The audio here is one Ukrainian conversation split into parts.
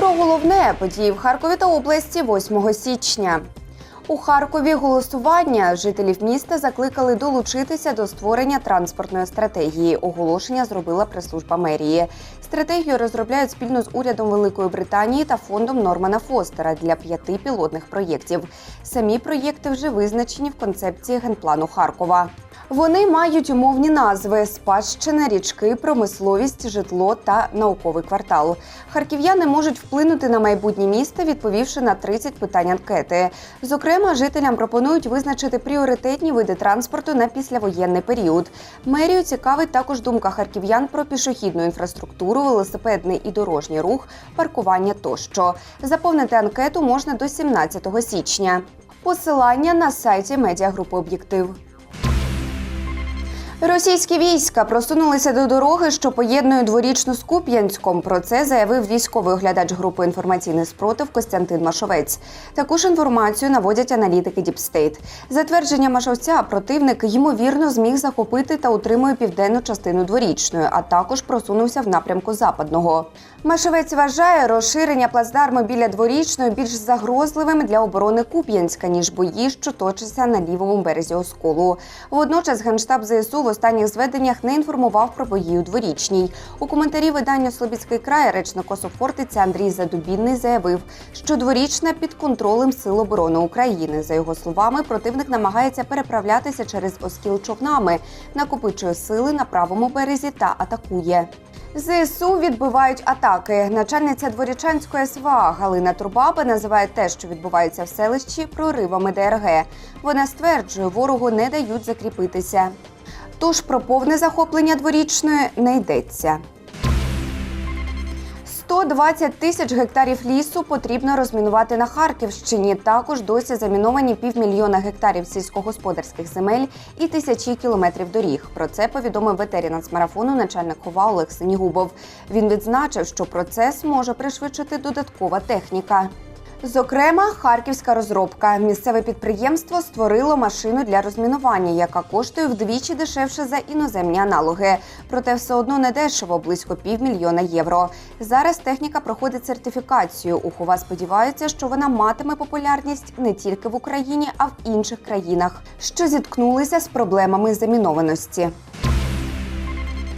Про головне події в Харкові та області 8 січня. У Харкові голосування жителів міста закликали долучитися до створення транспортної стратегії. Оголошення зробила прес-служба мерії. Стратегію розробляють спільно з урядом Великої Британії та фондом Нормана Фостера для п'яти пілотних проєктів. Самі проєкти вже визначені в концепції генплану Харкова. Вони мають умовні назви: спадщина, річки, промисловість, житло та науковий квартал. Харків'яни можуть вплинути на майбутнє міста, відповівши на 30 питань анкети. Зокрема, жителям пропонують визначити пріоритетні види транспорту на післявоєнний період. Мерію цікавить також думка харків'ян про пішохідну інфраструктуру, велосипедний і дорожній рух, паркування тощо. Заповнити анкету можна до 17 січня. Посилання на сайті медіагрупи Об'єктив. Російські війська просунулися до дороги, що поєднує дворічну з Куп'янськом. Про це заявив військовий оглядач групи інформаційний спротив Костянтин Машовець. Таку ж інформацію наводять аналітики Діпстейт. За твердження Машовця, противник ймовірно зміг захопити та утримує південну частину дворічної, а також просунувся в напрямку западного. Машовець вважає розширення плацдарму біля дворічної більш загрозливим для оборони Куп'янська ніж бої, що точаться на лівому березі Осколу. Водночас генштаб ЗСУ останніх зведеннях не інформував про бої у дворічній. У коментарі видання Слобідський край речник Ософортиця Андрій Задубінний заявив, що дворічна під контролем Сил оборони України. За його словами, противник намагається переправлятися через Оскіл човнами, накопичує сили на правому березі та атакує. ЗСУ відбивають атаки. Начальниця дворічанської СВА Галина Турбаба називає те, що відбувається в селищі, проривами ДРГ. Вона стверджує, ворогу не дають закріпитися. Тож про повне захоплення дворічної не йдеться. 120 тисяч гектарів лісу потрібно розмінувати на Харківщині. Також досі заміновані півмільйона гектарів сільськогосподарських земель і тисячі кілометрів доріг. Про це повідомив ветері нацмарафону начальник хова Олег Синігубов. Він відзначив, що процес може пришвидшити додаткова техніка. Зокрема, харківська розробка. Місцеве підприємство створило машину для розмінування, яка коштує вдвічі дешевше за іноземні аналоги. Проте все одно не дешево, близько півмільйона євро. Зараз техніка проходить сертифікацію. У Хова сподіваються, що вона матиме популярність не тільки в Україні, а в інших країнах, що зіткнулися з проблемами замінованості.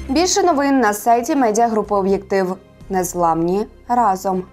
Більше новин на сайті медіагрупи Об'єктив. Незламні разом.